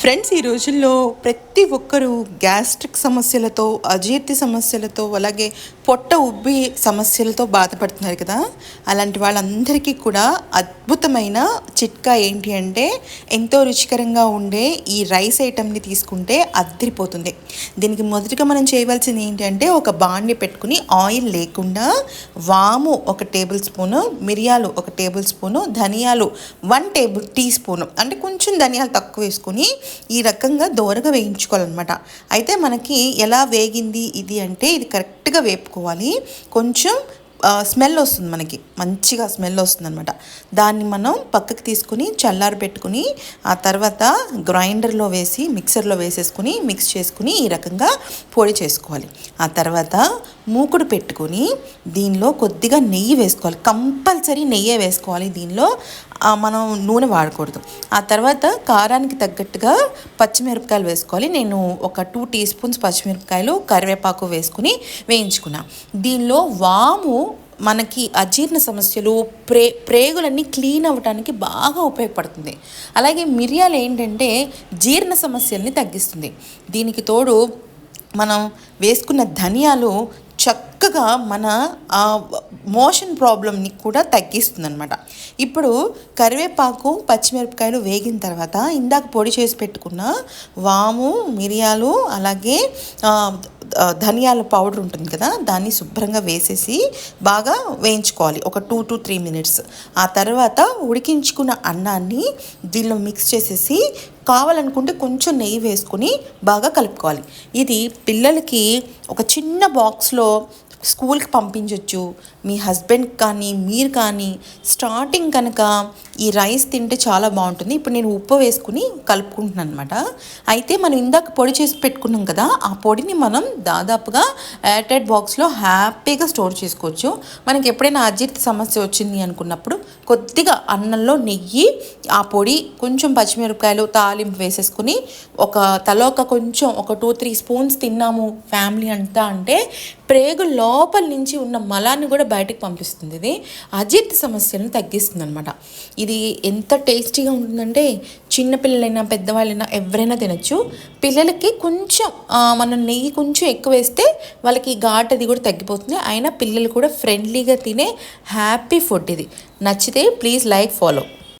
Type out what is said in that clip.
Friends ఈ రోజుల్లో ప్రతి ఒక్కరూ గ్యాస్ట్రిక్ సమస్యలతో అజీర్తి సమస్యలతో అలాగే పొట్ట ఉబ్బి సమస్యలతో బాధపడుతున్నారు కదా? అలాంటి వాళ్ళందరికీ కూడా అద్భుతమైన చిట్కా ఏంటి అంటే ఎంతో రుచికరంగా ఉండే ఈ రైస్ ఐటమ్ని తీసుకుంటే అద్దరిపోతుంది. దీనికి మొదటిగా మనం చేయవలసింది ఏంటంటే ఒక బాండి పెట్టుకుని ఆయిల్ లేకుండా వాము ఒక టేబుల్ స్పూను మిరియాలు ఒక టేబుల్ స్పూను ధనియాలు వన్ టేబుల్ టీ స్పూను అంటే కొంచెం ధనియాలు తక్కువ వేసుకొని ఈ రకంగా దోరగా వేయించుకోవాలన్నమాట. అయితే మనకి ఎలా వేగింది ఇది అంటే ఇది కరెక్ట్గా వేపుకోవాలి. కొంచెం స్మెల్ వస్తుంది మనకి. మంచిగా స్మెల్ వస్తుంది అనమాట దాన్ని మనం పక్కకి తీసుకుని చల్లారి పెట్టుకుని ఆ తర్వాత గ్రైండర్లో వేసి మిక్సర్లో వేసేసుకుని మిక్స్ చేసుకుని ఈ రకంగా పొడి చేసుకోవాలి. ఆ తర్వాత మూకుడు పెట్టుకొని దీనిలో కొద్దిగా నెయ్యి వేసుకోవాలి. కంపల్సరీ నెయ్యే వేసుకోవాలి దీనిలో. మనం నూనె వాడకూడదు. ఆ తర్వాత కారానికి తగ్గట్టుగా పచ్చిమిరపకాయలు వేసుకోవాలి. నేను ఒక టూ టీ స్పూన్స్ పచ్చిమిరపకాయలు కరివేపాకు వేసుకుని వేయించుకున్నా. దీనిలో వాము మనకి అజీర్ణ సమస్యలు ప్రే ప్రేగులన్నీ క్లీన్ అవ్వడానికి బాగా ఉపయోగపడుతుంది. అలాగే మిరియాలు ఏంటంటే జీర్ణ సమస్యల్ని తగ్గిస్తుంది. దీనికి తోడు మనం వేసుకున్న ధనియాలు చక్కగా మన ఆ మోషన్ ప్రాబ్లమ్ని కూడా తగ్గిస్తుంది అనమాట ఇప్పుడు కరివేపాకు పచ్చిమిరపకాయలు వేగిన తర్వాత ఇందాక పొడి చేసి పెట్టుకున్న వాము మిరియాలు అలాగే ధనియాల పౌడర్ ఉంటుంది కదా దాన్ని శుభ్రంగా వేసేసి బాగా వేయించుకోవాలి. ఒక టూ టు త్రీ మినిట్స్. ఆ తర్వాత ఉడికించుకున్న అన్నాన్ని దీనిలో మిక్స్ చేసేసి కావాలనుకుంటే కొంచెం నెయ్యి వేసుకుని బాగా కలుపుకోవాలి. ఇది పిల్లలకి ఒక చిన్న బాక్స్లో స్కూల్కి పంపించవచ్చు మీ హస్బెండ్ కానీ మీరు కానీ స్టార్టింగ్ కనుక ఈ రైస్ తింటే చాలా బాగుంటుంది. ఇప్పుడు నేను ఉప్పు వేసుకుని కలుపుకుంటున్నాను అనమాట అయితే మనం ఇందాక పొడి చేసి పెట్టుకున్నాం కదా ఆ పొడిని మనం దాదాపుగా ఎయిర్టైట్ బాక్స్లో హ్యాపీగా స్టోర్ చేసుకోవచ్చు. మనకి ఎప్పుడైనా అజీర్తి సమస్య వచ్చింది అనుకున్నప్పుడు కొద్దిగా అన్నంలో నెయ్యి ఆ పొడి కొంచెం పచ్చిమిరపకాయలు తాలింపు వేసేసుకుని ఒక తలోక కొంచెం ఒక టూ త్రీ స్పూన్స్ తిన్నాము ఫ్యామిలీ అంతా అంటే ప్రేగు లోపల నుంచి ఉన్న మలాన్ని కూడా బయటకు పంపిస్తుంది. ఇది అజీర్తి సమస్యలను తగ్గిస్తుంది అనమాట ఇది ఎంత టేస్టీగా ఉంటుందంటే చిన్నపిల్లలైనా పెద్దవాళ్ళైనా ఎవరైనా తినచ్చు. పిల్లలకి కొంచెం మనం నెయ్యి కొంచెం ఎక్కువ వేస్తే వాళ్ళకి ఘాట్ అది కూడా తగ్గిపోతుంది. అయినా పిల్లలు కూడా ఫ్రెండ్లీగా తినే హ్యాపీ ఫుడ్ ఇది. నచ్చితే ప్లీజ్ లైక్ ఫాలో.